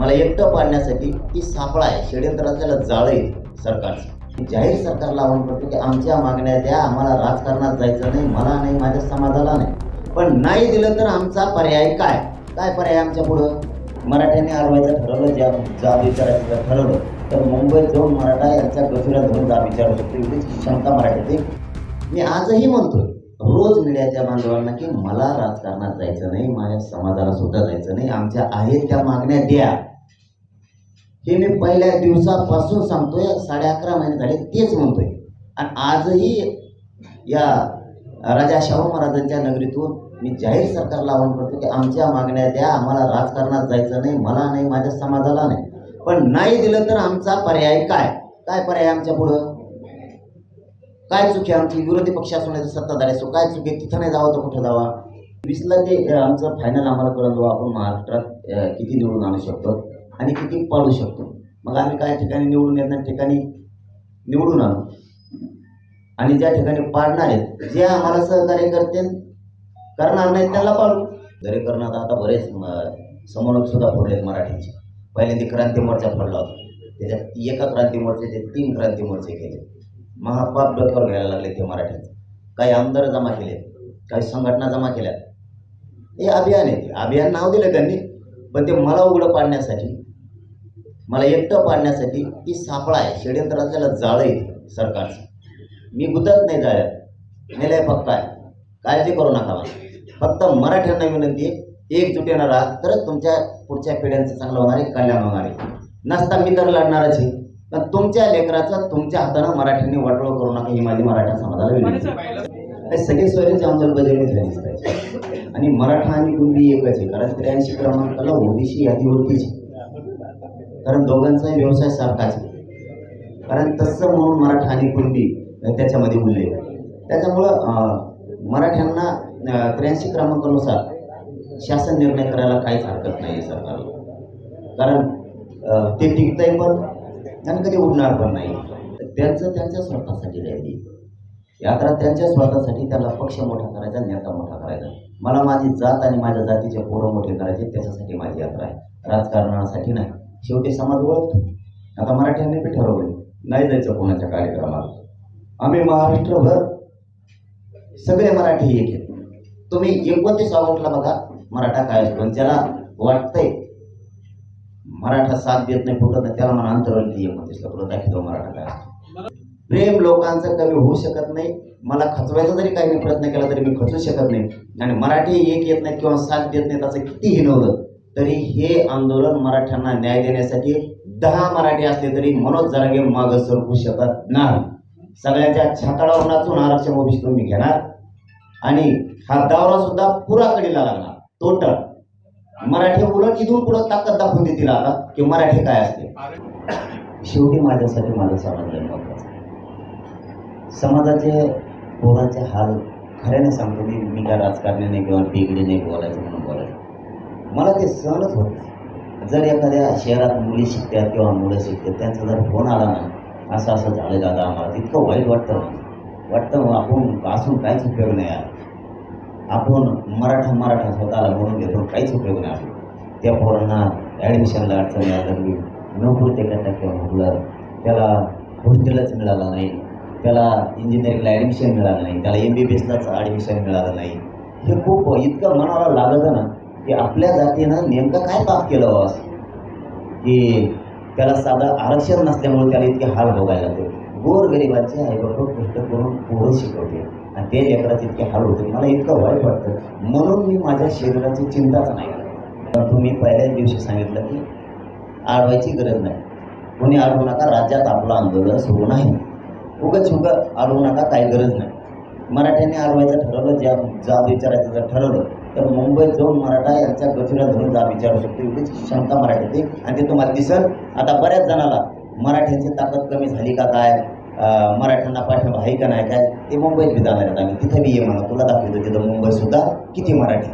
मला एकटं पाडण्यासाठी ती सापळा आहे. षडयंत्रातल्याला जाळं आहे सरकारचं. जाहीर सरकारला आव्हान करतो की आमच्या मागण्या द्या आम्हाला राजकारणात जायचं नाही मला नाही माझ्या समाजाला नाही. पण नाही दिलं तर आमचा पर्याय काय? काय पर्याय आमच्या पुढं? मराठ्यांनी आरवायचं ठरवलं ज्या जाब विचारायचं जर ठरवलं. तर मुंबईत जाऊन मराठा यांच्या गतीला धरून जाब विचारू शकतो एवढीच क्षमता मराठीत मी आजही म्हणतोय रोज मीडियाच्या बांधवांना की मला राजकारणात जायचं नाही माझ्या समाजाला सुद्धा जायचं नाही. आमच्या आहेत त्या मागण्या द्या. हे मी पहिल्या दिवसापासून सांगतोय साडे अकरा महिने झाले तेच म्हणतोय. आणि आजही या राजा शाहू महाराजांच्या नगरीतून मी जाहीर सरकारला आवाहन करतो की आमच्या मागण्या द्या आम्हाला राजकारणात जायचं नाही मला नाही माझ्या समाजाला नाही. पण नाही दिलं तर आमचा पर्याय काय? काय पर्याय आमच्या पुढं? काय चुकी आहे आमची? विरोधी पक्ष असून नाही सत्ताधारी असो काय चुकी आहे? तिथं नाही जावं तर कुठं जावा? वीसला ते आमचं फायनल आम्हाला करून जाऊ आपण महाराष्ट्रात किती निवडून आणू शकतो? आणि किती पाडू शकतो. मग आम्ही काय ठिकाणी निवडून येणार ठिकाणी निवडून आणू. आणि ज्या ठिकाणी पाडणार आहेत जे आम्हाला सहकार्य करतील करणार नाहीत त्याला पाडू घरे करणार आता बरेच म- समन्वयक सुद्धा फोडलेत मराठीचे. पहिल्यांदा क्रांती मोर्चा फोडला होता. त्याच्यात एका क्रांती मोर्चाचे तीन क्रांती मोर्चे केले. महापाप डोक्यावर घ्यायला लागले ते मराठीचे काही आमदार जमा केले काही संघटना जमा केल्या. हे अभियान आहे ते. अभियान नाव दिलं त्यांनी. पण ते मला उघडं पाडण्यासाठी मला एकटं पाडण्यासाठी ती सापळा आहे. षडयंत्रातल्याला जाळं आहे सरकारचं. मी गुतत नाही जाळ्यात मेलाय फक्त आहे. काळजी करू नका मला. फक्त मराठ्यांना विनंती आहे एकजुटीनं आहात तरच तुमच्या पुढच्या पिढ्यांचं चांगलं होणार आहे कल्याण होणार आहे. नसता मी तर लढणारच आहे. पण तुमच्या लेकराचं तुमच्या हातानं मराठ्यांनी वाटोळ करू नका ही माझी मराठा समाजाला विनंती सगळे हे सगळी अंमलबजावणी झालीच पाहिजे आणि मराठा आणि कुणबी एकच आहे. कारण त्र्याऐंशी क्रमांकाला ओबीसी यादीवरतीच आहे. कारण दोघांचाही व्यवसाय सारखाच कारण तसं म्हणून मराठा आणि कुणबी त्याच्यामध्ये उल्लेख आहे. त्याच्यामुळं मराठ्यांना त्र्याऐंशी क्रमांकानुसार शासन निर्णय करायला काहीच हरकत नाही आहे सरकारला. कारण ते टिकतंय पण आणि कधी उडणार पण नाही. त्यांचं त्यांच्या स्वतःसाठी राहिली यात्रा त्यांच्या स्वतःसाठी त्याला पक्ष मोठा करायचा नेता मोठा करायचा. मला माझी जात आणि माझ्या जातीचे पोरं मोठे करायचे त्याच्यासाठी माझी यात्रा आहे. राजकारणासाठी नाही. शेवटी समाज ओळखतो. आता मराठ्यांनी बी ठरवलं नाही जायचं कोणाच्या कार्यक्रमाला. आम्ही महाराष्ट्रभर सगळे मराठी एक आहेत. तुम्ही एकोणतीस ऑगस्टला बघा मराठा काय असतो आणि ज्याला वाटतंय मराठा साथ देत नाही फुटत नाही त्याला मला अंतरवली एकोणतीसला पुढं दाखवतो मराठा काय असतो प्रेम लोकांचं कमी होऊ शकत नाही. मला खचवायचा जरी काही मी प्रयत्न केला तरी मी खचू शकत नाही. आणि मराठी एक येत नाही किंवा साथ देत नाही त्याचं किती हिनवलं तरी हे आंदोलन मराठ्यांना न्याय देण्यासाठी दहा मराठी असले तरी मनोज जरांगे मागं सरकू शकत नाही. सगळ्यांच्या छाताडावर नाचून आरक्षण ओबीसीतून तुम्ही घेणार? आणि हा दावरा सुद्धा पुराकडीला लागणार. टोटल. मराठी उलट इथून पुढं ताकद दाखवून देतील आता? की मराठी काय असते? शेवटी माझ्यासाठी माझा समाज महत्त्वाचा समाजाचे पोराचे हाल खऱ्याने सांगतो मी. मी काय राजकारणी नाही किंवा बिगडी नाही बोलायचं म्हणून बोलायचं मला ते सहनच होत नाही. जर एखाद्या शहरात मुली शिकतात किंवा मुलं शिकतात त्यांचा जर फोन आला ना असं असं झालं दादा आम्हाला तितकं वाईट वाटतं ना. वाटतं आपण असून काहीच उपयोग नाही आहे आपण मराठा मराठा स्वतःला म्हणून घेतो काहीच उपयोग नाही आपला त्या पोरांना ॲडमिशनला अडचण यायला लागली. नोकरी ते टक्के किंवा म्हटलं त्याला हॉस्टेलच मिळालं नाही. त्याला इंजिनिअरिंगला ॲडमिशन मिळालं नाही. त्याला एम बी बी एसलाच ॲडमिशन मिळालं नाही. हे खूप इतकं मनाला लागतं ना. की आपल्या जातीनं नेमकं काय पाप केलं बस असं की त्याला साधं आरक्षण नसल्यामुळे त्याला इतके हाल भोगायला लागते गोरगरिबाचे आईबाप कष्ट करून पोरं शिकवते. आणि ते लेकराचे इतके हाल होते. मला इतकं वाईट वाटतं. म्हणून मी माझ्या शरीराची चिंताच नाही परंतु मी पहिल्याच दिवशी सांगितलं की आडवायची गरज नाही. कोणी अडवू नका. राज्यात आपलं आंदोलन सुरू नाही. उगच उगं अडवू नका. काही गरज नाही. मराठ्यांनी अडवायचं ठरवलं. ज्या जाब विचारायचं जर ठरवलं तर मुंबईत जाऊन मराठा यांच्या गतीला धरून जा विचारू शकतो. एवढीच क्षमता मराठीची आणि ते तुम्हाला दिसल. आता बऱ्याच जणाला मराठ्यांची ताकद कमी झाली का काय? मराठ्यांना पाठिंबा आहे का नाही काय? ते मुंबईत बी जाणार आहेत. आम्ही तिथे बी ये म्हणा तुला दाखवतो तिथं मुंबईसुद्धा किती मराठी